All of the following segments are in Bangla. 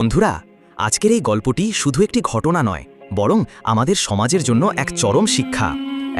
বন্ধুরা, আজকের এই গল্পটি শুধু একটি ঘটনা নয়, বরং আমাদের সমাজের জন্য এক চরম শিক্ষা।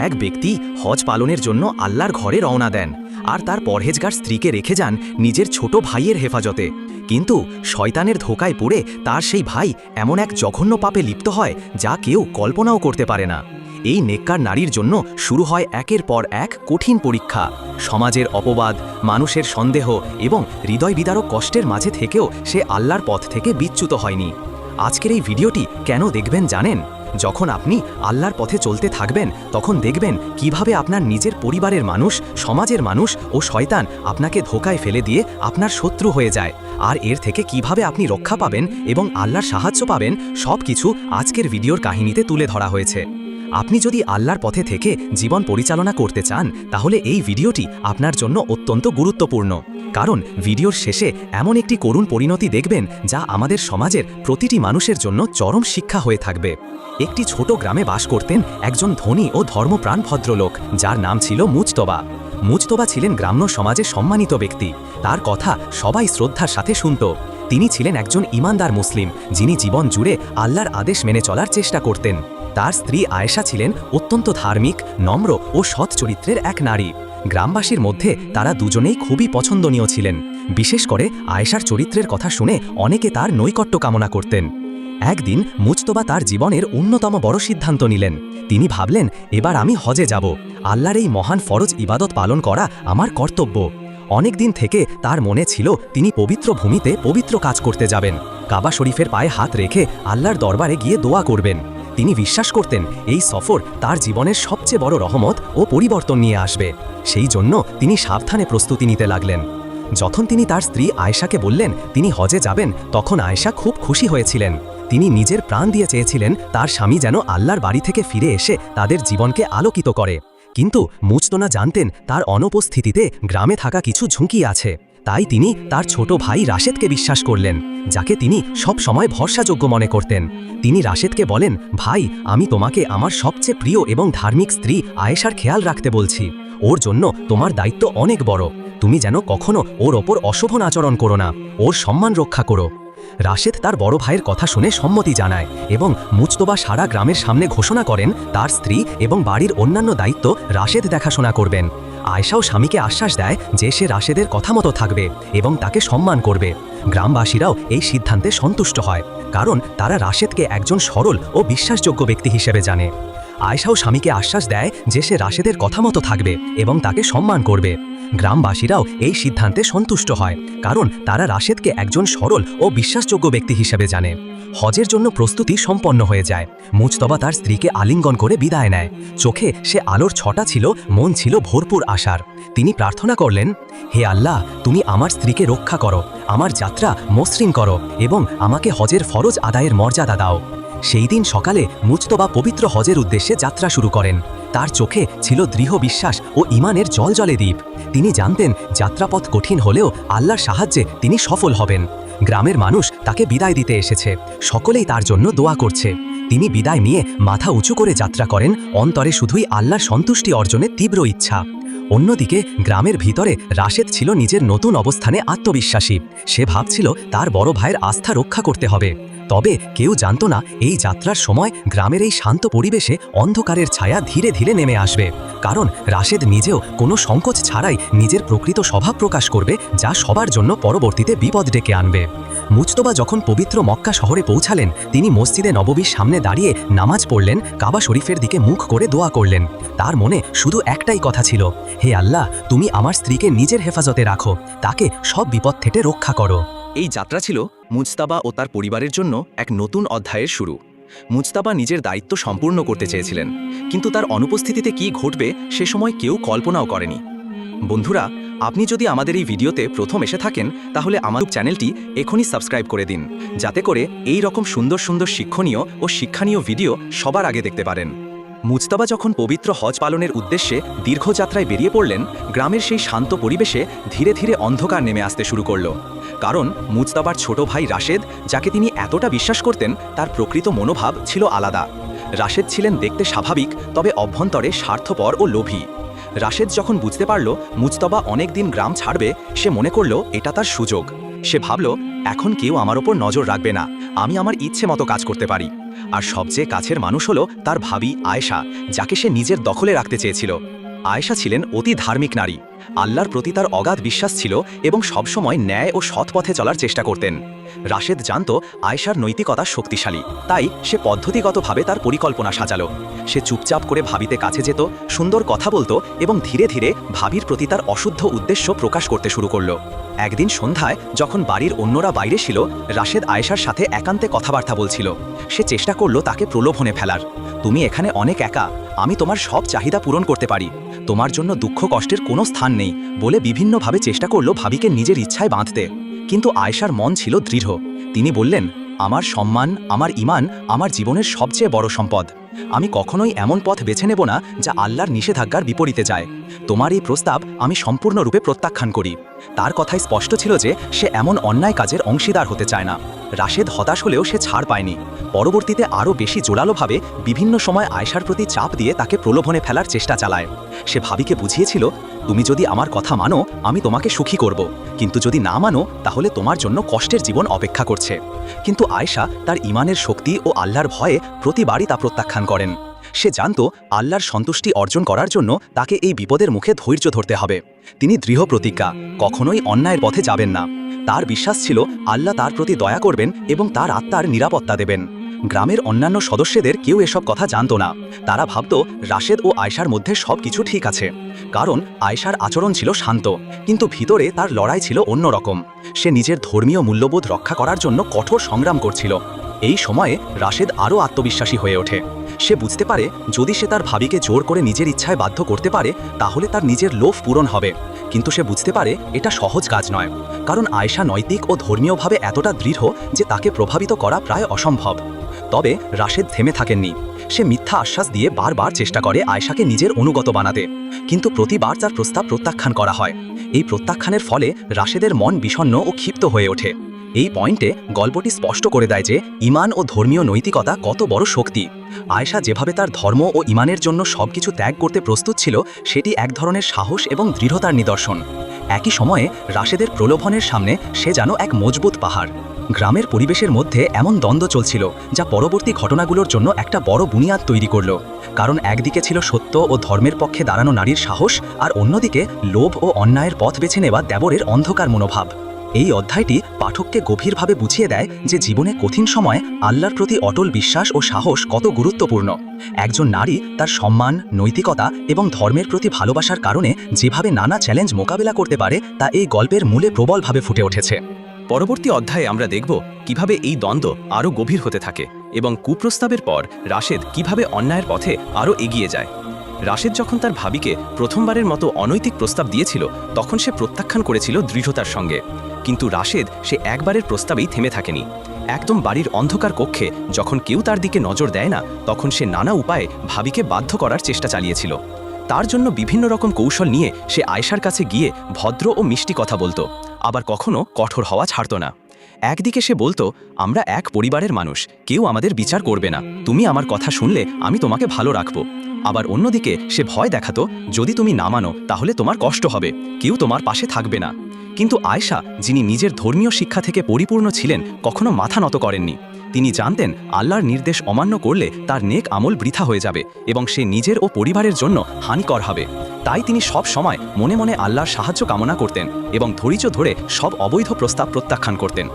এক ব্যক্তি হজ পালনের জন্য আল্লাহর ঘরে রওনা দেন, আর তার পরহেজগার স্ত্রীকে রেখে যান নিজের ছোট ভাইয়ের হেফাজতে। কিন্তু শয়তানের ধোকায় পড়ে তার সেই ভাই এমন এক জঘন্য পাপে লিপ্ত হয় যা কেউ কল্পনাও করতে পারে না। এই নেককার নারীর জন্য শুরু হয় একের পর এক কঠিন পরীক্ষা। সমাজের অপবাদ, মানুষের সন্দেহ এবং হৃদয় বিদারক কষ্টের মাঝে থেকেও সে আল্লাহর পথ থেকে বিচ্যুত হয়নি। আজকের এই ভিডিওটি কেন দেখবেন জানেন? যখন আপনি আল্লাহর পথে চলতে থাকবেন, তখন দেখবেন কীভাবে আপনার নিজের পরিবারের মানুষ, সমাজের মানুষ ও শয়তান আপনাকে ধোকায় ফেলে দিয়ে আপনার শত্রু হয়ে যায়। আর এর থেকে কীভাবে আপনি রক্ষা পাবেন এবং আল্লাহর সাহায্য পাবেন সব কিছু আজকের ভিডিওর কাহিনীতে তুলে ধরা হয়েছে। আপনি যদি আল্লাহর পথে থেকে জীবন পরিচালনা করতে চান, তাহলে এই ভিডিওটি আপনার জন্য অত্যন্ত গুরুত্বপূর্ণ। কারণ ভিডিওর শেষে এমন একটি করুণ পরিণতি দেখবেন, যা আমাদের সমাজের প্রতিটি মানুষের জন্য চরম শিক্ষা হয়ে থাকবে। একটি ছোট গ্রামে বাস করতেন একজন ধনী ও ধর্মপ্রাণ ভদ্রলোক, যার নাম ছিল মুজতবা। মুজতবা ছিলেন গ্রাম্য সমাজে সম্মানিত ব্যক্তি। তার কথা সবাই শ্রদ্ধার সাথে শুনত। তিনি ছিলেন একজন ইমানদার মুসলিম, যিনি জীবন জুড়ে আল্লাহর আদেশ মেনে চলার চেষ্টা করতেন। তার স্ত্রী আয়েশা ছিলেন অত্যন্ত ধার্মিক, নম্র ও সৎ চরিত্রের এক নারী। গ্রামবাসীর মধ্যে তারা দুজনেই খুবই পছন্দনীয় ছিলেন। বিশেষ করে আয়েশার চরিত্রের কথা শুনে অনেকে তার নৈকট্য কামনা করতেন। একদিন মুজতবা তার জীবনের অন্যতম বড় সিদ্ধান্ত নিলেন। তিনি ভাবলেন, এবার আমি হজে যাব। আল্লাহর এই মহান ফরজ ইবাদত পালন করা আমার কর্তব্য। অনেক দিন থেকে তার মনে ছিল, তিনি পবিত্র ভূমিতে পবিত্র কাজ করতে যাবেন। কাবা শরীফের পায়ে হাত রেখে আল্লাহর দরবারে গিয়ে দোয়া করবেন। তিনি বিশ্বাস করতেন এই সফর তার জীবনের সবচেয়ে বড় রহমত ও পরিবর্তন নিয়ে আসবে। সেই জন্য তিনি সাবধানে প্রস্তুতি নিতে লাগলেন। যখন তিনি তার স্ত্রী আয়েশাকে বললেন, তিনি হজে যাবেন, তখন আয়েশা খুব খুশি হয়েছিলেন। তিনি নিজের প্রাণ দিয়ে চেয়েছিলেন তার স্বামী যেন আল্লাহর বাড়ি থেকে ফিরে এসে তাদের জীবনকে আলোকিত করে। কিন্তু মুচতোনা জানতেন তার অনুপস্থিতিতে গ্রামে থাকা কিছু ঝুঁকি আছে। তাই তিনি তার ছোট ভাই রাশেদকে বিশ্বাস করলেন, যাকে তিনি সব সময় ভরসাযোগ্য মনে করতেন। তিনি রাশেদকে বলেন, ভাই, আমি তোমাকে আমার সবচেয়ে প্রিয় এবং ধার্মিক স্ত্রী আয়েশার খেয়াল রাখতে বলছি। ওর জন্য তোমার দায়িত্ব অনেক বড়। তুমি যেন কখনো ওর ওপর অশোভন আচরণ করো না। ওর সম্মান রক্ষা করো। রাশেদ তার বড় ভাইয়ের কথা শুনে সম্মতি জানায় এবং মুচতবা সারা গ্রামের সামনে ঘোষণা করেন, তার স্ত্রী এবং বাড়ির অন্যান্য দায়িত্ব রাশেদ দেখাশোনা করবেন। আয়সাও স্বামীকে আশ্বাস দেয় যে সে রাশেদের কথা মতো থাকবে এবং তাকে সম্মান করবে। গ্রামবাসীরাও এই সিদ্ধান্তে সন্তুষ্ট হয়, কারণ তারা রাশেদকে একজন সরল ও বিশ্বাসযোগ্য ব্যক্তি হিসেবে জানে। আয়সাও স্বামীকে আশ্বাস দেয় যে সে রাশেদের কথা মতো থাকবে এবং তাকে সম্মান করবে। গ্রামবাসীরাও এই সিদ্ধান্তে সন্তুষ্ট হয়, কারণ তারা রাশেদকে একজন সরল ও বিশ্বাসযোগ্য ব্যক্তি হিসেবে জানে। হজের জন্য প্রস্তুতি সম্পন্ন হয়ে যায়। মুজতবা তার স্ত্রীকে আলিঙ্গন করে বিদায় নেয়। চোখে সে আলোর ছটা ছিল, মন ছিল ভরপুর আশার। তিনি প্রার্থনা করলেন, হে আল্লাহ, তুমি আমার স্ত্রীকে রক্ষা করো, আমার যাত্রা মসৃণ করো এবং আমাকে হজের ফরজ আদায়ের মর্যাদা দাও। সেই দিন সকালে মুজতবা পবিত্র হজের উদ্দেশ্যে যাত্রা শুরু করেন। তার চোখে ছিল দৃঢ় বিশ্বাস ও ইমানের জলজলে দ্বীপ। তিনি জানতেন, যাত্রাপথ কঠিন হলেও আল্লাহর সাহায্যে তিনি সফল হবেন। গ্রামের মানুষ তাকে বিদায় দিতে এসেছে। সকলেই তার জন্য দোয়া করছে। তিনি বিদায় নিয়ে মাথা উঁচু করে যাত্রা করেন। অন্তরে শুধুই আল্লাহর সন্তুষ্টি অর্জনের তীব্র ইচ্ছা। অন্যদিকে গ্রামের ভিতরে রাশেদ ছিল নিজের নতুন অবস্থানে আত্মবিশ্বাসী। সে ভাবছিল তার বড় ভাইয়ের আস্থা রক্ষা করতে হবে। তবে কেউ জানত না এই যাত্রার সময় গ্রামের এই শান্ত পরিবেশে অন্ধকারের ছায়া ধীরে ধীরে নেমে আসবে। কারণ রাশেদ নিজেও কোনো সংকোচ ছাড়াই নিজের প্রকৃত স্বভাব প্রকাশ করবে, যা সবার জন্য পরবর্তীতে বিপদ ডেকে আনবে। মুজতবা যখন পবিত্র মক্কা শহরে পৌঁছালেন, তিনি মসজিদে নববীর সামনে দাঁড়িয়ে নামাজ পড়লেন, কাবা শরীফের দিকে মুখ করে দোয়া করলেন। তার মনে শুধু একটাই কথা ছিল, হে আল্লাহ, তুমি আমার স্ত্রীকে নিজের হেফাজতে রাখো, তাকে সব বিপদ থেকে রক্ষা করো। এই যাত্রা ছিল মুজতাবা ও তার পরিবারের জন্য এক নতুন অধ্যায়ের শুরু। মুজতাবা নিজের দায়িত্ব সম্পূর্ণ করতে চেয়েছিলেন, কিন্তু তার অনুপস্থিতিতে কি ঘটবে সে সময় কেউ কল্পনাও করেনি। বন্ধুরা, আপনি যদি আমাদের এই ভিডিওতে প্রথম এসে থাকেন, তাহলে আমার চ্যানেলটি এখনই সাবস্ক্রাইব করে দিন, যাতে করে এই রকম সুন্দর সুন্দর শিক্ষণীয় ও শিক্ষানীয় ভিডিও সবার আগে দেখতে পারেন। মুজতাবা যখন পবিত্র হজ পালনের উদ্দেশ্যে দীর্ঘযাত্রায় বেরিয়ে পড়লেন, গ্রামের সেই শান্ত পরিবেশে ধীরে ধীরে অন্ধকার নেমে আসতে শুরু করল। কারণ মুজতাবার ছোট ভাই রাশেদ, যাকে তিনি এতটা বিশ্বাস করতেন, তার প্রকৃত মনোভাব ছিল আলাদা। রাশেদ ছিলেন দেখতে স্বাভাবিক, তবে অভ্যন্তরে স্বার্থপর ও লোভী। রাশেদ যখন বুঝতে পারল মুজতবা অনেক দিন গ্রাম ছাড়বে, সে মনে করল এটা তার সুযোগ। সে ভাবল, এখন কেউ আমার ওপর নজর রাখবে না, আমি আমার ইচ্ছে মতো কাজ করতে পারি। আর সবচেয়ে কাছের মানুষ হলো তার ভাবি আয়েশা, যাকে সে নিজের দখলে রাখতে চেয়েছিল। আয়েশা ছিলেন অতি ধার্মিক নারী। আল্লাহর প্রতি তার অগাধ বিশ্বাস ছিল এবং সবসময় ন্যায় ও সৎ পথে চলার চেষ্টা করতেন। রাশেদ জানত, আয়েশার নৈতিকতা শক্তিশালী, তাই সে পদ্ধতিগতভাবে তার পরিকল্পনা সাজালো। সে চুপচাপ করে ভাবিতে কাছে যেত, সুন্দর কথা বলতো এবং ধীরে ধীরে ভাবির প্রতি তার অশুদ্ধ উদ্দেশ্য প্রকাশ করতে শুরু করল। একদিন সন্ধ্যায় যখন বাড়ির অন্যরা বাইরে ছিল, রাশেদ আয়েশার সাথে একান্তে কথাবার্তা বলছিল। সে চেষ্টা করল তাকে প্রলোভনে ফেলার। তুমি এখানে অনেক একা, আমি তোমার সব চাহিদা পূরণ করতে পারি। তোমার জন্য দুঃখ কষ্টের কোনো স্থান নেই বলে বিভিন্নভাবে চেষ্টা করল ভাবিকে নিজের ইচ্ছায় বাঁধতে। কিন্তু আয়েশার মন ছিল দৃঢ়। তিনি বললেন আমার সম্মান, আমার ইমান, আমার জীবনের সবচেয়ে বড় সম্পদ। আমি কখনোই এমন পথ বেছে নেব না যা আল্লাহর নিষেধাজ্ঞার বিপরীতে যায়। তোমার এই প্রস্তাব আমি সম্পূর্ণরূপে প্রত্যাখ্যান করি। তার কথাই স্পষ্ট ছিল যে সে এমন অন্যায় কাজের অংশীদার হতে চায় না। রাশেদ হতাশ হলেও সে ছাড় পায়নি। পরবর্তীতে আরও বেশি জোরালোভাবে বিভিন্ন সময় আয়সার প্রতি চাপ দিয়ে তাকে প্রলোভনে ফেলার চেষ্টা চালায়। সে ভাবিকে বুঝিয়েছিল তুমি যদি আমার কথা মানো, আমি তোমাকে সুখী করব। কিন্তু যদি না মানো, তাহলে তোমার জন্য কষ্টের জীবন অপেক্ষা করছে। কিন্তু আয়শা তার ইমানের শক্তি ও আল্লাহর ভয়ে প্রতিবারই তা প্রত্যাখ্যান করেন। সে জানত, আল্লাহর সন্তুষ্টি অর্জন করার জন্য তাকে এই বিপদের মুখে ধৈর্য ধরতে হবে। তিনি দৃঢ় প্রতিজ্ঞা, কখনোই অন্যায়ের পথে যাবেন না। তার বিশ্বাস ছিল, আল্লাহ তার প্রতি দয়া করবেন এবং তার আত্মার নিরাপত্তা দেবেন। গ্রামের অন্যান্য সদস্যদের কেউ এসব কথা জানত না। তারা ভাবত, রাশেদ ও আয়সার মধ্যে সব কিছু ঠিক আছে। কারণ আয়সার আচরণ ছিল শান্ত, কিন্তু ভিতরে তার লড়াই ছিল অন্যরকম। সে নিজের ধর্মীয় মূল্যবোধ রক্ষা করার জন্য কঠোর সংগ্রাম করছিল। এই সময়ে রাশেদ আরও আত্মবিশ্বাসী হয়ে ওঠে। সে বুঝতে পারে, যদি সে তার ভাবিকে জোর করে নিজের ইচ্ছায় বাধ্য করতে পারে, তাহলে তার নিজের লোভ পূরণ হবে। কিন্তু সে বুঝতে পারে, এটা সহজ কাজ নয়। কারণ আয়সা নৈতিক ও ধর্মীয়ভাবে এতটা দৃঢ় যে তাকে প্রভাবিত করা প্রায় অসম্ভব। তবে রাশেদ থেমে থাকেননি। সে মিথ্যা আশ্বাস দিয়ে বারবার চেষ্টা করে আয়সাকে নিজের অনুগত বানাতে। কিন্তু প্রতিবার তার প্রস্তাব প্রত্যাখ্যান করা হয়। এই প্রত্যাখ্যানের ফলে রাশেদের মন বিষণ্ণ ও ক্ষিপ্ত হয়ে ওঠে। এই পয়েন্টে গল্পটি স্পষ্ট করে দেয় যে ইমান ও ধর্মীয় নৈতিকতা কত বড় শক্তি। আয়েশা যেভাবে তার ধর্ম ও ইমানের জন্য সবকিছু ত্যাগ করতে প্রস্তুত ছিল, সেটি এক ধরনের সাহস এবং দৃঢ়তার নিদর্শন। একই সময়ে রাশেদের প্রলোভনের সামনে সে যেন এক মজবুত পাহাড়। গ্রামের পরিবেশের মধ্যে এমন দ্বন্দ্ব চলছিল যা পরবর্তী ঘটনাগুলোর জন্য একটা বড় বুনিয়াদ তৈরি করল। কারণ একদিকে ছিল সত্য ও ধর্মের পক্ষে দাঁড়ানো নারীর সাহস, আর অন্যদিকে লোভ ও অন্যায়ের পথ বেছে নেওয়া দেবরের অন্ধকার মনোভাব। এই অধ্যায়টি পাঠককে গভীরভাবে বুঝিয়ে দেয় যে জীবনে কঠিন সময় আল্লাহর প্রতি অটল বিশ্বাস ও সাহস কত গুরুত্বপূর্ণ। একজন নারী তার সম্মান, নৈতিকতা এবং ধর্মের প্রতি ভালোবাসার কারণে যেভাবে নানা চ্যালেঞ্জ মোকাবেলা করতে পারে, তা এই গল্পের মূলে প্রবলভাবে ফুটে উঠেছে। পরবর্তী অধ্যায়ে আমরা দেখব কীভাবে এই দ্বন্দ্ব আরও গভীর হতে থাকে এবং কুপ্রস্তাবের পর রাশেদ কীভাবে অন্যায়ের পথে আরও এগিয়ে যায়। রাশেদ যখন তার ভাবিকে প্রথমবারের মতো অনৈতিক প্রস্তাব দিয়েছিল, তখন সে প্রত্যাখ্যান করেছিল দৃঢ়তার সঙ্গে। কিন্তু রাশেদ সে একবারের প্রস্তাবেই থেমে থাকেনি। একদম বাড়ির অন্ধকার কক্ষে যখন কেউ তার দিকে নজর দেয় না, তখন সে নানা উপায়ে ভাবিকে বাধ্য করার চেষ্টা চালিয়েছিল। তার জন্য বিভিন্ন রকম কৌশল নিয়ে সে আয়সার কাছে গিয়ে ভদ্র ও মিষ্টি কথা বলতো। আবার কখনো কঠোর হওয়া ছাড়ত না। একদিকে সে বলতো, আমরা এক পরিবারের মানুষ, কেউ আমাদের বিচার করবে না। তুমি আমার কথা শুনলে আমি তোমাকে ভালো রাখব। আবার অন্যদিকে সে ভয় দেখাতো, যদি তুমি না মানো, তাহলে তোমার কষ্ট হবে। কেউ তোমার পাশে থাকবে না। কিন্তু আয়শা, যিনি নিজের ধর্মীয় শিক্ষা থেকে পরিপূর্ণ ছিলেন, কখনো মাথা নত করেননি। তিনি জানতেন, আল্লাহর নির্দেশ অমান্য করলে তার নেক আমল বৃথা হয়ে যাবে এবং সে নিজের ও পরিবারের জন্য হানিকর হবে। তাই তিনি সব সময় মনে মনে আল্লাহর সাহায্য কামনা করতেন এবং ধৈর্য ধরে সব অবৈধ প্রস্তাব প্রত্যাখ্যান করতেন।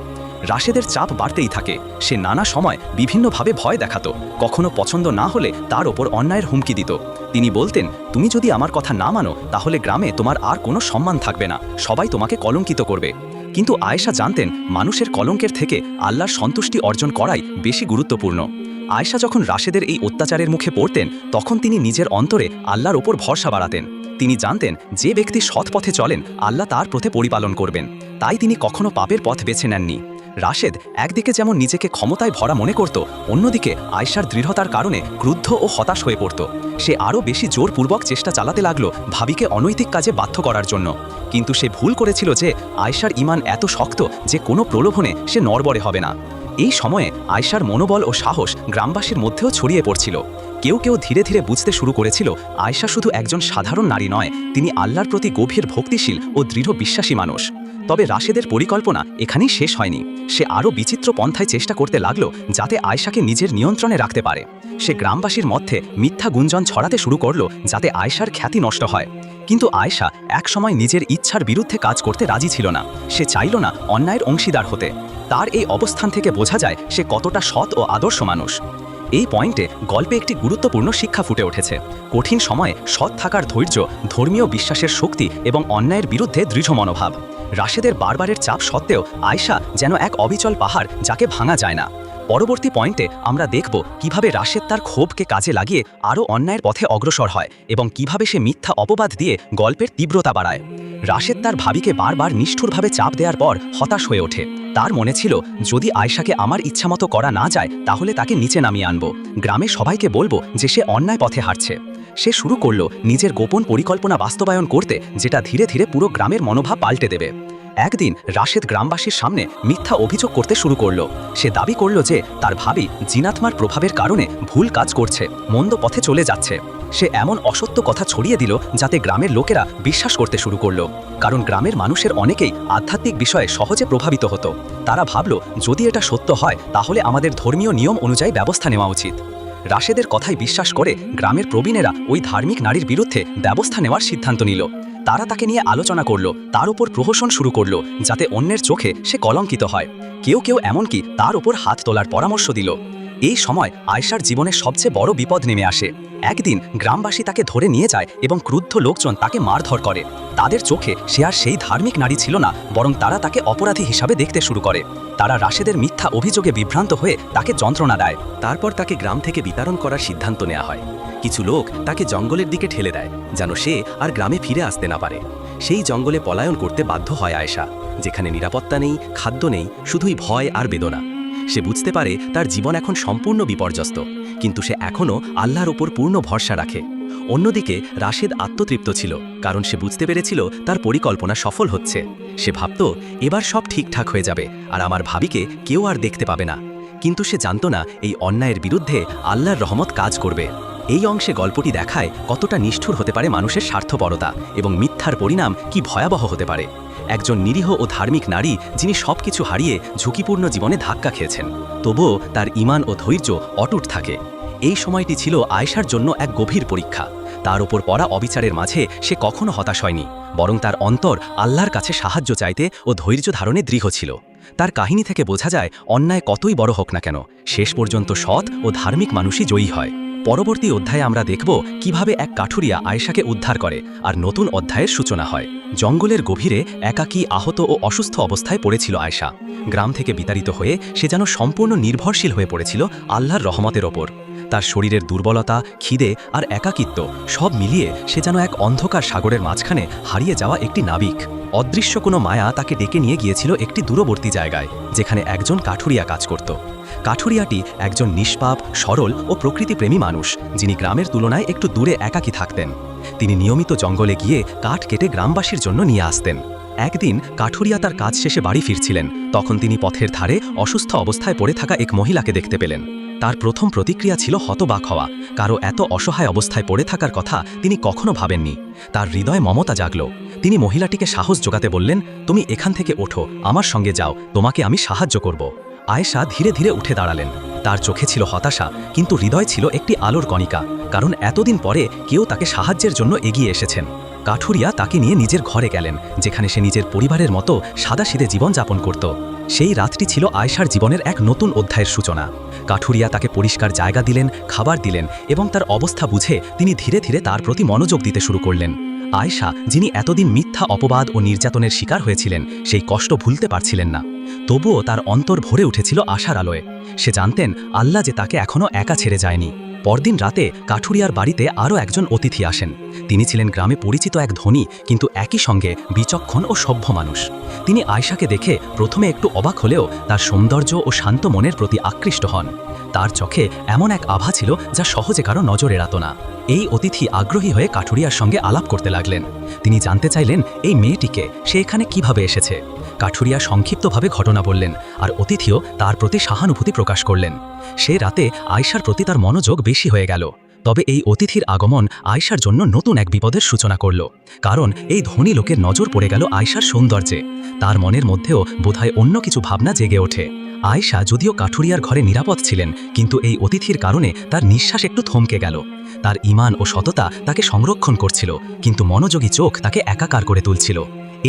রাশেদের চাপ বাড়তেই থাকে। সে নানা সময় বিভিন্নভাবে ভয় দেখাতো। কখনো পছন্দ না হলে তার ওপর অন্যায়ের হুমকি দিত। তিনি বলতেন, তুমি যদি আমার কথা না মানো, তাহলে গ্রামে তোমার আর কোনো সম্মান থাকবে না। সবাই তোমাকে কলঙ্কিত করবে। কিন্তু আয়েশা জানতেন, মানুষের কলঙ্কের থেকে আল্লাহর সন্তুষ্টি অর্জন করাই বেশি গুরুত্বপূর্ণ। আয়েশা যখন রাশেদের এই অত্যাচারের মুখে পড়তেন, তখন তিনি নিজের অন্তরে আল্লাহর ওপর ভরসা বাড়াতেন। তিনি জানতেন, যে ব্যক্তি সৎ পথে চলেন, আল্লাহ তার প্রতি পরিপালন করবেন। তাই তিনি কখনো পাপের পথ বেছে নেননি। রাশেদ একদিকে যেমন নিজেকে ক্ষমতায় ভরা মনে করত, অন্যদিকে আয়সার দৃঢ়তার কারণে ক্রুদ্ধ ও হতাশ হয়ে পড়ত। সে আরও বেশি জোরপূর্বক চেষ্টা চালাতে লাগল ভাবিকে অনৈতিক কাজে বাধ্য করার জন্য। কিন্তু সে ভুল করেছিল যে আয়সার ইমান এত শক্ত যে কোনো প্রলোভনে সে নড়বড়ে হবে না। এই সময়ে আয়সার মনোবল ও সাহস গ্রামবাসীর মধ্যেও ছড়িয়ে পড়ছিল। কেউ কেউ ধীরে ধীরে বুঝতে শুরু করেছিল, আয়শা শুধু একজন সাধারণ নারী নয়, তিনি আল্লাহর প্রতি গভীর ভক্তিশীল ও দৃঢ় বিশ্বাসী মানুষ। তবে রাশেদের পরিকল্পনা এখানেই শেষ হয়নি। সে আরও বিচিত্র পন্থায় চেষ্টা করতে লাগল যাতে আয়শাকে নিজের নিয়ন্ত্রণে রাখতে পারে। সে গ্রামবাসীর মধ্যে মিথ্যা গুঞ্জন ছড়াতে শুরু করল যাতে আয়শার খ্যাতি নষ্ট হয়। কিন্তু আয়শা একসময় নিজের ইচ্ছার বিরুদ্ধে কাজ করতে রাজি ছিল না। সে চাইল না অন্যায়ের অংশীদার হতে। তার এই অবস্থান থেকে বোঝা যায় সে কতটা সৎ ও আদর্শ মানুষ। এই পয়েন্টে গল্পে একটি গুরুত্বপূর্ণ শিক্ষা ফুটে উঠেছে। কঠিন সময়ে সৎ থাকার ধৈর্য, ধর্মীয় বিশ্বাসের শক্তি এবং অন্যায়ের বিরুদ্ধে দৃঢ় মনোভাব। রাশেদের বারবারের চাপ সত্ত্বেও আয়সা যেন এক অবিচল পাহাড় যাকে ভাঙা যায় না। পরবর্তী পয়েন্টে আমরা দেখব কীভাবে রাশেদ তার ক্ষোভকে কাজে লাগিয়ে আরও অন্যায়ের পথে অগ্রসর হয় এবং কীভাবে সে মিথ্যা অপবাদ দিয়ে গল্পের তীব্রতা বাড়ায়। রাশেদ তার ভাবিকে বারবার নিষ্ঠুরভাবে চাপ দেওয়ার পর হতাশ হয়ে ওঠে। তার মনে ছিল, যদি আয়শাকে আমার ইচ্ছামতো করা না যায়, তাহলে তাকে নিচে নামিয়ে আনব। গ্রামে সবাইকে বলব যে সে অন্যায় পথে হাঁটছে। সে শুরু করল নিজের গোপন পরিকল্পনা বাস্তবায়ন করতে, যেটা ধীরে ধীরে পুরো গ্রামের মনোভাব পাল্টে দেবে। একদিন রাশেদ গ্রামবাসীর সামনে মিথ্যা অভিযোগ করতে শুরু করল। সে দাবি করল যে তার ভাবি জিনাতমার প্রভাবের কারণে ভুল কাজ করছে, মন্দ পথে চলে যাচ্ছে। সে এমন অসত্য কথা ছড়িয়ে দিল যাতে গ্রামের লোকেরা বিশ্বাস করতে শুরু করল। কারণ গ্রামের মানুষের অনেকেই আধ্যাত্মিক বিষয়ে সহজে প্রভাবিত হতো। তারা ভাবল, যদি এটা সত্য হয়, তাহলে আমাদের ধর্মীয় নিয়ম অনুযায়ী ব্যবস্থা নেওয়া উচিত। রাশেদের কথাই বিশ্বাস করে গ্রামের প্রবীণেরা ওই ধার্মিক নারীর বিরুদ্ধে ব্যবস্থা নেওয়ার সিদ্ধান্ত নিল। তারা তাকে নিয়ে আলোচনা করল, তার উপর প্রহসন শুরু করল, যাতে অন্যের চোখে সে কলঙ্কিত হয়। কেউ কেউ এমনকি তার উপর হাত তোলার পরামর্শ দিল। এই সময় আয়শার জীবনে সবচেয়ে বড় বিপদ নেমে আসে। একদিন গ্রামবাসী তাকে ধরে নিয়ে যায় এবং ক্রুদ্ধ লোকজন তাকে মারধর করে। তাদের চোখে সে আর সেই ধার্মিক নারী ছিল না, বরং তারা তাকে অপরাধী হিসাবে দেখতে শুরু করে। তারা রাশেদের মিথ্যা অভিযোগে বিভ্রান্ত হয়ে তাকে যন্ত্রণা দেয়। তারপর তাকে গ্রাম থেকে বিতরণ করার সিদ্ধান্ত নেওয়া হয়। কিছু লোক তাকে জঙ্গলের দিকে ঠেলে দেয়, যেন সে আর গ্রামে ফিরে আসতে না পারে। সেই জঙ্গলে পলায়ন করতে বাধ্য হয় আয়েশা, যেখানে নিরাপত্তা নেই, খাদ্য নেই, শুধুই ভয় আর বেদনা। সে বুঝতে পারে তার জীবন এখন সম্পূর্ণ বিপর্যস্ত, কিন্তু সে এখনও আল্লাহর ওপর পূর্ণ ভরসা রাখে। অন্যদিকে রাশেদ আত্মতৃপ্ত ছিল, কারণ সে বুঝতে পেরেছিল তার পরিকল্পনা সফল হচ্ছে। সে ভাবত, এবার সব ঠিকঠাক হয়ে যাবে, আর আমার ভাবিকে কেউ আর দেখতে পাবে না। কিন্তু সে জানত না এই অন্যায়ের বিরুদ্ধে আল্লাহর রহমত কাজ করবে। এই অংশে গল্পটি দেখায় কতটা নিষ্ঠুর হতে পারে মানুষের স্বার্থপরতা এবং মিথ্যার পরিণাম কি ভয়াবহ হতে পারে। একজন নিরীহ ও ধার্মিক নারী যিনি সবকিছু হারিয়ে ঝুঁকিপূর্ণ জীবনে ধাক্কা খেয়েছেন। তবুও তার ইমান ও ধৈর্য অটুট থাকে। এই সময়টি ছিল আয়েশার জন্য এক গভীর পরীক্ষা। তার উপর পড়া অবিচারের মাঝে সে কখনো হতাশ হয়নি, বরং তার অন্তর আল্লাহর কাছে সাহায্য চাইতে ও ধৈর্য ধারণে দৃঢ় ছিল। তার কাহিনী থেকে বোঝা যায়, অন্যায় কতই বড় হোক না কেন, শেষ পর্যন্ত সৎ ও ধার্মিক মানুষই জয়ী হয়। পরবর্তী অধ্যায়ে আমরা দেখব কীভাবে এক কাঠুরিয়া আয়েশাকে উদ্ধার করে আর নতুন অধ্যায়ের সূচনা হয়। জঙ্গলের গভীরে একাকী আহত ও অসুস্থ অবস্থায় পড়েছিল আয়েশা। গ্রাম থেকে বিতাড়িত হয়ে সে যেন সম্পূর্ণ নির্ভরশীল হয়ে পড়েছিল আল্লাহর রহমতের ওপর। তার শরীরের দুর্বলতা, খিদে আর একাকিত্ব সব মিলিয়ে সে যেন এক অন্ধকার সাগরের মাঝখানে হারিয়ে যাওয়া একটি নাবিক। অদৃশ্য কোনো মায়া তাকে ডেকে নিয়ে গিয়েছিল একটি দূরবর্তী জায়গায়, যেখানে একজন কাঠুরিয়া কাজ করত। কাঠুরিয়াটি একজন নিষ্পাপ, সরল ও প্রকৃতিপ্রেমী মানুষ, যিনি গ্রামের তুলনায় একটু দূরে একাকী থাকতেন। তিনি নিয়মিত জঙ্গলে গিয়ে কাঠ কেটে গ্রামবাসীর জন্য নিয়ে আসতেন। একদিন কাঠুরিয়া তার কাজ শেষে বাড়ি ফিরছিলেন। তখন তিনি পথের ধারে অসুস্থ অবস্থায় পড়ে থাকা এক মহিলাকে দেখতে পেলেন। তার প্রথম প্রতিক্রিয়া ছিল হতবাক হওয়া। কারও এত অসহায় অবস্থায় পড়ে থাকার কথা তিনি কখনো ভাবেননি। তার হৃদয় মমতা জাগল। তিনি মহিলাটিকে সাহস জোগাতে বললেন, তুমি এখান থেকে ওঠো। আমার সঙ্গে যাও। তোমাকে আমি সাহায্য করব। আয়েশা ধীরে ধীরে উঠে দাঁড়ালেন। তার চোখে ছিল হতাশা, কিন্তু হৃদয় ছিল একটি আলোর কণিকা, কারণ এতদিন পরে কেউ তাকে সাহায্যের জন্য এগিয়ে এসেছেন। কাঠুরিয়া তাকে নিয়ে নিজের ঘরে গেলেন, যেখানে সে নিজের পরিবারের মতো সাদাসিদে জীবনযাপন করত। সেই রাতটি ছিল আয়শার জীবনের এক নতুন অধ্যায়ের সূচনা। কাঠুরিয়া তাকে পরিষ্কার জায়গা দিলেন, খাবার দিলেন এবং তার অবস্থা বুঝে তিনি ধীরে ধীরে তার প্রতি মনোযোগ দিতে শুরু করলেন। আয়শা, যিনি এতদিন মিথ্যা, অপবাদ ও নির্যাতনের শিকার হয়েছিলেন, সেই কষ্ট ভুলতে পারছিলেন না। তবুও তার অন্তর ভরে উঠেছিল আশার আলোয়। সে জানতেন, আল্লাহ যে তাকে এখনও একা ছেড়ে যায়নি। পরদিন রাতে কাঠুরিয়ার বাড়িতে আরও একজন অতিথি আসেন। তিনি ছিলেন গ্রামে পরিচিত এক ধনী, কিন্তু একই সঙ্গে বিচক্ষণ ও সভ্য মানুষ। তিনি আয়শাকে দেখে প্রথমে একটু অবাক হলেও তার সৌন্দর্য ও শান্ত মনের প্রতি আকৃষ্ট হন। তার চোখে এমন এক আভা ছিল যা সহজে কারও নজর এড়াত না। এই অতিথি আগ্রহী হয়ে কাঠুরিয়ার সঙ্গে আলাপ করতে লাগলেন। তিনি জানতে চাইলেন, এই মেয়েটিকে সে এখানে কীভাবে এসেছে? কাঠুরিয়া সংক্ষিপ্তভাবে ঘটনা বললেন, আর অতিথিও তার প্রতি সহানুভূতি প্রকাশ করলেন। সে রাতে আয়সার প্রতি তার মনোযোগ বেশি হয়ে গেল। তবে এই অতিথির আগমন আয়শার জন্য নতুন এক বিপদের সূচনা করল। কারণ এই ধনী লোকের নজর পড়ে গেল আয়শার সৌন্দর্যে। তার মনের মধ্যেও বোধহয় অন্য কিছু ভাবনা জেগে ওঠে। আয়শা যদিও কাঠুরিয়ার ঘরে নিরাপদ ছিলেন, কিন্তু এই অতিথির কারণে তার নিঃশ্বাস একটু থমকে গেল। তার ইমান ও সততা তাকে সংরক্ষণ করছিল, কিন্তু মনোযোগী চোখ তাকে একাকার করে তুলছিল।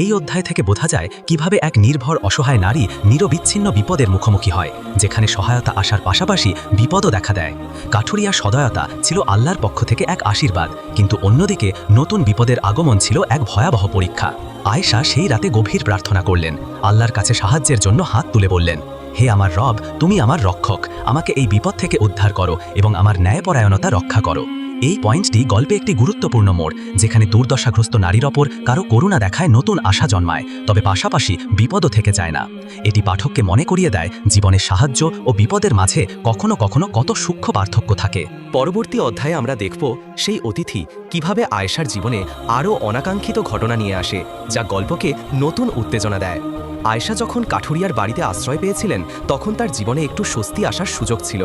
এই অধ্যায় থেকে বোঝা যায় কীভাবে এক নির্ভর অসহায় নারী নিরবিচ্ছিন্ন বিপদের মুখোমুখি হয়, যেখানে সহায়তা আসার পাশাপাশি বিপদও দেখা দেয়। কাঠুরিয়ার সদয়তা ছিল আল্লাহর পক্ষ থেকে এক আশীর্বাদ, কিন্তু অন্যদিকে নতুন বিপদের আগমন ছিল এক ভয়াবহ পরীক্ষা। আয়েশা সেই রাতে গভীর প্রার্থনা করলেন, আল্লাহর কাছে সাহায্যের জন্য হাত তুলে বললেন, হে আমার রব, তুমি আমার রক্ষক, আমাকে এই বিপদ থেকে উদ্ধার করো এবং আমার ন্যায়পরায়ণতা রক্ষা করো। এই পয়েন্টটি গল্পে একটি গুরুত্বপূর্ণ মোড়, যেখানে দুর্দশাগ্রস্ত নারীর ওপর কারও করুণা দেখায় নতুন আশা জন্মায়, তবে পাশাপাশি বিপদও থেকে যায় না। এটি পাঠককে মনে করিয়ে দেয় জীবনের সাহায্য ও বিপদের মাঝে কখনো কখনো কত সূক্ষ্ম পার্থক্য থাকে। পরবর্তী অধ্যায়ে আমরা দেখব সেই অতিথি কীভাবে আয়েশার জীবনে আরও অনাকাঙ্ক্ষিত ঘটনা নিয়ে আসে, যা গল্পকে নতুন উত্তেজনা দেয়। আয়েশা যখন কাঠুরিয়ার বাড়িতে আশ্রয় পেয়েছিলেন, তখন তার জীবনে একটু স্বস্তি আসার সুযোগ ছিল।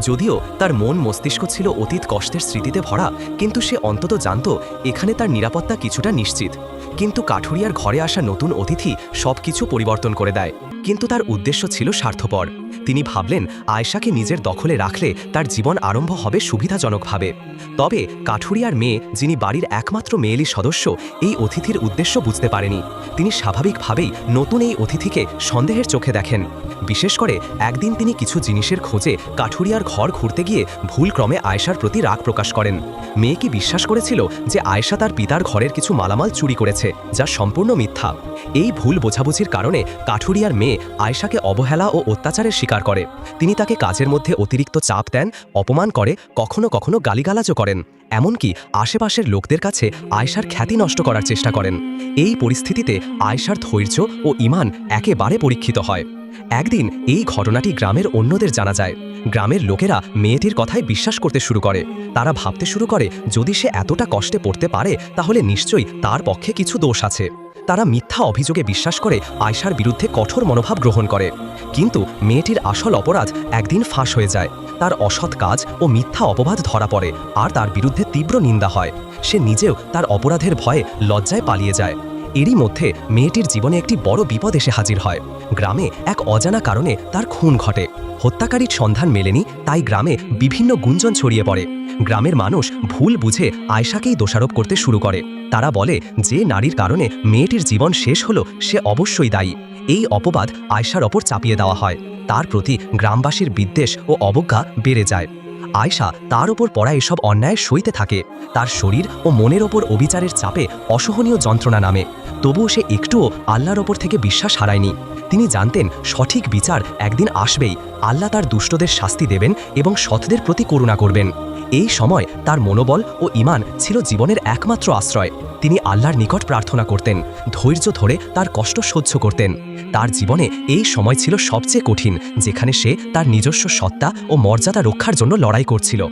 যদিও তার মন মস্তিষ্ক ছিল অতীত কষ্টের স্মৃতিতে ভরা, কিন্তু সে অন্তত জানত এখানে তার নিরাপত্তা কিছুটা নিশ্চিত। কিন্তু কাঠুরিয়ার ঘরে আসা নতুন অতিথি সব কিছু পরিবর্তন করে দেয়। কিন্তু তার উদ্দেশ্য ছিল স্বার্থপর। তিনি ভাবলেন, আয়শাকে নিজের দখলে রাখলে তার জীবন আরম্ভ হবে সুবিধাজনকভাবে। তবে কাঠুরিয়ার মেয়ে, যিনি বাড়ির একমাত্র মেয়েলি সদস্য, এই অতিথির উদ্দেশ্য বুঝতে পারেনি। তিনি স্বাভাবিকভাবেই নতুন এই অতিথিকে সন্দেহের চোখে দেখেন। বিশেষ করে একদিন তিনি কিছু জিনিসের খোঁজে কাঠুরিয়ার ঘর ঘুরতে গিয়ে ভুলক্রমে আয়েশার প্রতি রাগ প্রকাশ করেন। মেয়ে কি বিশ্বাস করেছিল যে আয়েশা তার পিতার ঘরের কিছু মালামাল চুরি করেছে, যা সম্পূর্ণ মিথ্যা? এই ভুল বোঝাবুঝির কারণে কাঠুরিয়ার মেয়ে আয়েশাকে অবহেলা ও অত্যাচারের শিকার করে। তিনি তাকে কাজের মধ্যে অতিরিক্ত চাপ দেন, অপমান করে, কখনো কখনো গালিগালাজও করেন। এমনকি আশেপাশের লোকদের কাছে আয়েশার খ্যাতি নষ্ট করার চেষ্টা করেন। এই পরিস্থিতিতে আয়েশার ধৈর্য ও ইমান একেবারে পরীক্ষিত হয়। একদিন এই ঘটনাটি গ্রামের অন্যদের জানা যায়। গ্রামের লোকেরা মেয়েটির কথায় বিশ্বাস করতে শুরু করে। তারা ভাবতে শুরু করে, যদি সে এতটা কষ্টে পড়তে পারে, তাহলে নিশ্চয়ই তার পক্ষে কিছু দোষ আছে। তারা মিথ্যা অভিযোগে বিশ্বাস করে আয়সার বিরুদ্ধে কঠোর মনোভাব গ্রহণ করে। কিন্তু মেয়েটির আসল অপরাধ একদিন ফাঁস হয়ে যায়। তার অসৎ কাজ ও মিথ্যা অপবাদ ধরা পড়ে, আর তার বিরুদ্ধে তীব্র নিন্দা হয়। সে নিজেও তার অপরাধের ভয়ে লজ্জায় পালিয়ে যায়। এরই মধ্যে মেয়েটির জীবনে একটি বড় বিপদ এসে হাজির হয়। গ্রামে এক অজানা কারণে তার খুন ঘটে। হত্যাকারীর সন্ধান মেলেনি, তাই গ্রামে বিভিন্ন গুঞ্জন ছড়িয়ে পড়ে। গ্রামের মানুষ ভুল বুঝে আয়শাকেই দোষারোপ করতে শুরু করে। তারা বলে, যে নারীর কারণে মেয়েটির জীবন শেষ হলো, সে অবশ্যই দায়ী। এই অপবাদ আয়শার ওপর চাপিয়ে দেওয়া হয়। তার প্রতি গ্রামবাসীর বিদ্বেষ ও অবজ্ঞা বেড়ে যায়। আয়শা তার ওপর পড়া এসব অন্যায় সইতে থাকে। তার শরীর ও মনের ওপর অবিচারের চাপে অসহনীয় যন্ত্রণা নামে। তবুও সে একটুও আল্লাহর ওপর থেকে বিশ্বাস হারায়নি। তিনি জানতেন, সঠিক বিচার একদিন আসবেই। আল্লাহ তার দুষ্টদের শাস্তি দেবেন এবং সৎদের প্রতি করুণা করবেন। এই সময় তার মনোবল ও ইমান ছিল জীবনের একমাত্র আশ্রয়। তিনি আল্লাহর নিকট প্রার্থনা করতেন, ধৈর্য ধরে তার কষ্ট সহ্য করতেন। তার জীবনে এই সময় ছিল সবচেয়ে কঠিন, যেখানে সে তার নিজস্ব সত্তা ও মর্যাদা রক্ষার জন্য লড়াই করছিল।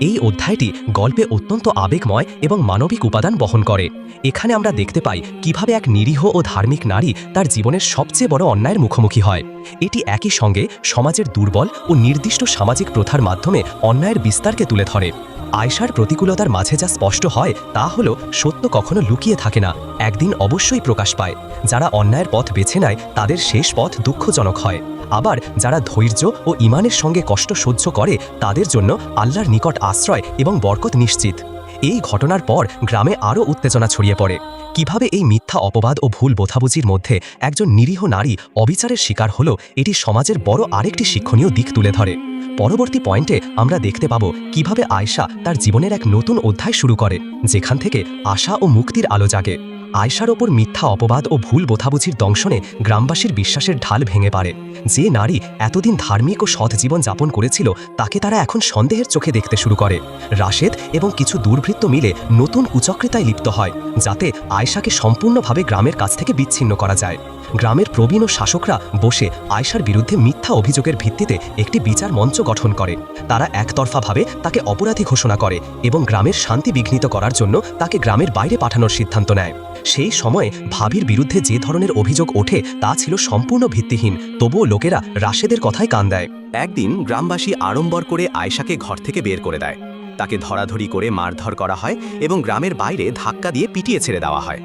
এই অধ্যায়টি গল্পে অত্যন্ত আবেগময় এবং মানবিক উপাদান বহন করে। এখানে আমরা দেখতে পাই কীভাবে এক নিরীহ ও ধার্মিক নারী তার জীবনের সবচেয়ে বড় অন্যায়ের মুখোমুখি হয়। এটি একই সঙ্গে সমাজের দুর্বল ও নির্দিষ্ট সামাজিক প্রথার মাধ্যমে অন্যায়ের বিস্তারকে তুলে ধরে। আয়সার প্রতিকূলতার মাঝে যা স্পষ্ট হয় তা হলো সত্য কখনো লুকিয়ে থাকে না, একদিন অবশ্যই প্রকাশ পায়। যারা অন্যায়ের পথ বেছে নেয়, তাদের শেষ পথ দুঃখজনক হয়। আবার যারা ধৈর্য ও ইমানের সঙ্গে কষ্ট সহ্য করে, তাদের জন্য আল্লাহর নিকট আশ্রয় এবং বরকত নিশ্চিত। এই ঘটনার পর গ্রামে আরও উত্তেজনা ছড়িয়ে পড়ে। কীভাবে এই মিথ্যা অপবাদ ও ভুল বোঝাবুঝির মধ্যে একজন নিরীহ নারী অবিচারের শিকার হলো, এটি সমাজের বড় আরেকটি শিক্ষণীয় দিক তুলে ধরে। পরবর্তী পয়েন্টে আমরা দেখতে পাব কীভাবে আয়শা তার জীবনের এক নতুন অধ্যায় শুরু করে, যেখান থেকে আশা ও মুক্তির আলো জাগে। আয়শার ওপর মিথ্যা অপবাদ ও ভুল বোথাবুঝির দংশনে গ্রামবাসীর বিশ্বাসের ঢাল ভেঙে পারে। যে নারী এতদিন ধার্মিক ও সৎ জীবন যাপন করেছিল, তাকে তারা এখন সন্দেহের চোখে দেখতে শুরু করে। রাশেদ এবং কিছু দুর্বৃত্ত মিলে নতুন কুচক্রিতায় লিপ্ত হয়, যাতে আয়শাকে সম্পূর্ণভাবে গ্রামের কাছ থেকে বিচ্ছিন্ন করা যায়। গ্রামের প্রবীণ ও শাসকরা বসে আয়শার বিরুদ্ধে মিথ্যা অভিযোগের ভিত্তিতে একটি বিচার মঞ্চ গঠন করে। তারা একতরফাভাবে তাকে অপরাধী ঘোষণা করে এবং গ্রামের শান্তি বিঘ্নিত করার জন্য তাকে গ্রামের বাইরে পাঠানোর সিদ্ধান্ত নেয়। সেই সময়ে ভাবির বিরুদ্ধে যে ধরনের অভিযোগ ওঠে তা ছিল সম্পূর্ণ ভিত্তিহীন। তবুও লোকেরা রাশেদের কথায় কান দেয়। একদিন গ্রামবাসী আড়ম্বর করে আয়শাকে ঘর থেকে বের করে দেয়। তাকে ধরাধরি করে মারধর করা হয় এবং গ্রামের বাইরে ধাক্কা দিয়ে পিটিয়ে ছেড়ে দেওয়া হয়।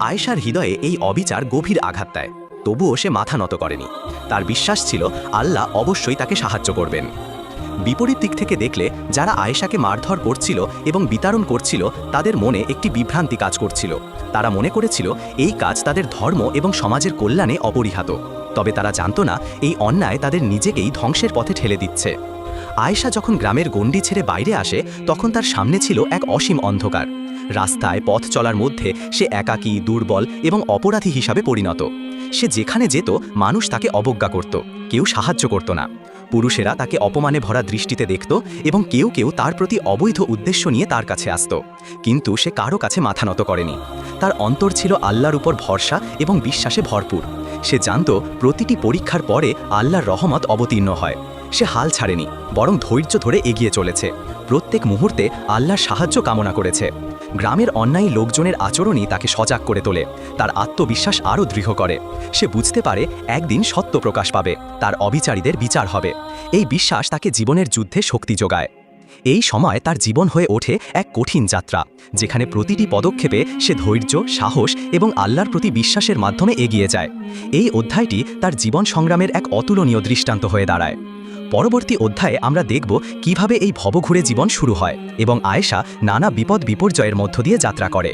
আয়েশার হৃদয়ে এই অবিচার গভীর আঘাত দেয়। তবুও সে মাথা নত করেনি। তার বিশ্বাস ছিল আল্লাহ অবশ্যই তাকে সাহায্য করবেন। বিপরীত দিক থেকে দেখলে, যারা আয়েশাকে মারধর করছিল এবং বিতরণ করছিল, তাদের মনে একটি বিভ্রান্তি কাজ করছিল। তারা মনে করেছিল, এই কাজ তাদের ধর্ম এবং সমাজের কল্যাণে অপরিহাত। তবে তারা জানতো না, এই অন্যায় তাদের নিজেকেই ধ্বংসের পথে ঠেলে দিচ্ছে। আয়েশা যখন গ্রামের গণ্ডি ছেড়ে বাইরে আসে, তখন তার সামনে ছিল এক অসীম অন্ধকার। রাস্তায় পথ চলার মধ্যে সে একাকী, দুর্বল এবং অপরাধী হিসাবে পরিণত। সে যেখানে যেত, মানুষ তাকে অবজ্ঞা করত। কেউ সাহায্য করত না। পুরুষেরা তাকে অপমানে ভরা দৃষ্টিতে দেখত এবং কেউ কেউ তার প্রতি অবৈধ উদ্দেশ্য নিয়ে তার কাছে আসত। কিন্তু সে কারও কাছে মাথা নত করেনি। তার অন্তর ছিল আল্লাহর উপর ভরসা এবং বিশ্বাসে ভরপুর। সে জানত প্রতিটি পরীক্ষার পরে আল্লাহর রহমত অবতীর্ণ হয়। সে হাল ছাড়েনি, বরং ধৈর্য ধরে এগিয়ে চলেছে। প্রত্যেক মুহূর্তে আল্লাহর সাহায্য কামনা করেছে। গ্রামের অন্যায় লোকজনের আচরণই তাকে সজাগ করে তোলে। তার আত্মবিশ্বাস আরও দৃঢ় করে। সে বুঝতে পারে একদিন সত্য প্রকাশ পাবে, তার অবিচারীদের বিচার হবে। এই বিশ্বাস তাকে জীবনের যুদ্ধে শক্তি যোগায়। এই সময় তার জীবন হয়ে ওঠে এক কঠিন যাত্রা, যেখানে প্রতিটি পদক্ষেপে সে ধৈর্য, সাহস এবং আল্লাহর প্রতি বিশ্বাসের মাধ্যমে এগিয়ে যায়। এই অধ্যায়টি তার জীবন সংগ্রামের এক অতুলনীয় দৃষ্টান্ত হয়ে দাঁড়ায়। পরবর্তী অধ্যায়ে আমরা দেখব কীভাবে এই ভবঘুরে জীবন শুরু হয় এবং আয়েশা নানা বিপদ বিপর্যয়ের মধ্য দিয়ে যাত্রা করে।